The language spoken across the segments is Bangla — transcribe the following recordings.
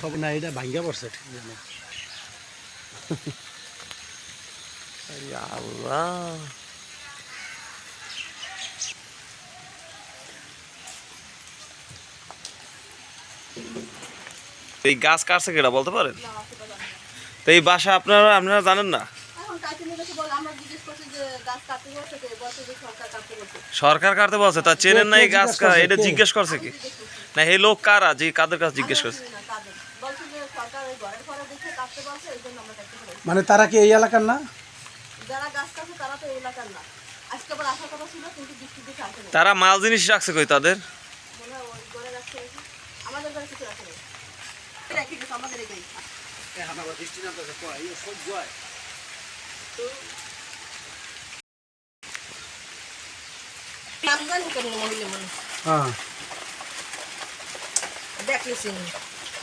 সব না এটা ভাঙ্গা পড়ছে আল্লাহ। এই গাছ কাটছে কেটা বলতে পারেন? তো এই বাসা আপনারা আপনারা জানেন না? সরকার কাটতে বলছে। সরকার কাটতে বলছে? তা চেনেন না এই গাছ এটা জিজ্ঞেস করছে কি? না এই লোক কারা? যে কাদের কাছে জিজ্ঞেস করছে আমরা জানি না কাদের। বলছে যে সরকার ওই ঘরের ঘরে দেখে কাটতে বলছে এই জন্য আমরা কাটতে পারি মানে তারা কি এই এলাকার না? যারা গাছ কাটছে তারা মাল জিনিস রাখছে কই তাদের? হ্যাঁ দেখলেছি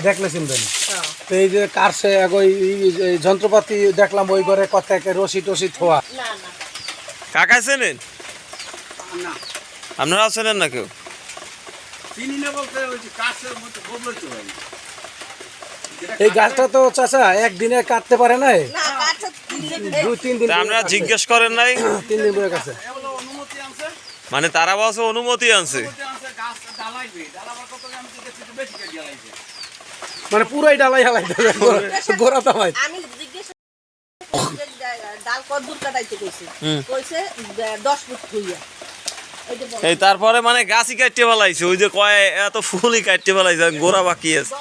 দেখলে চিনবেন। হ্যাঁ। তো এই যে কারসে ওই এই যন্ত্রপাতি দেখলাম ওই ঘরে কত একে রশি টসি থোয়া। না না। কাকা চেনেন? আপনারা চেনেন না কেউ? এই গাছটা তো চাচা একদিনে কাটতে পারে না না কাটছে তিন দিন দুই তিন দিন তা আপনারা জিজ্ঞেস করেন নাই? তিন দিন অনুমতি আনছে? মানে তারা বলছে অনুমতি আনছে। মানে পুরাই ডালাই হালাই দেবে। গোড়া তামাই আমি জিজ্ঞেস ডাল কত কাটাইতে কইছে? কইছে দে- দশ ফুট হইয়া। এই যে তারপরে মানে গাছই কাটতে ফেলাইছে ওই যে কয় এত ফুলই কাটতে ফেলাইছে গোড়া বাকি আছে।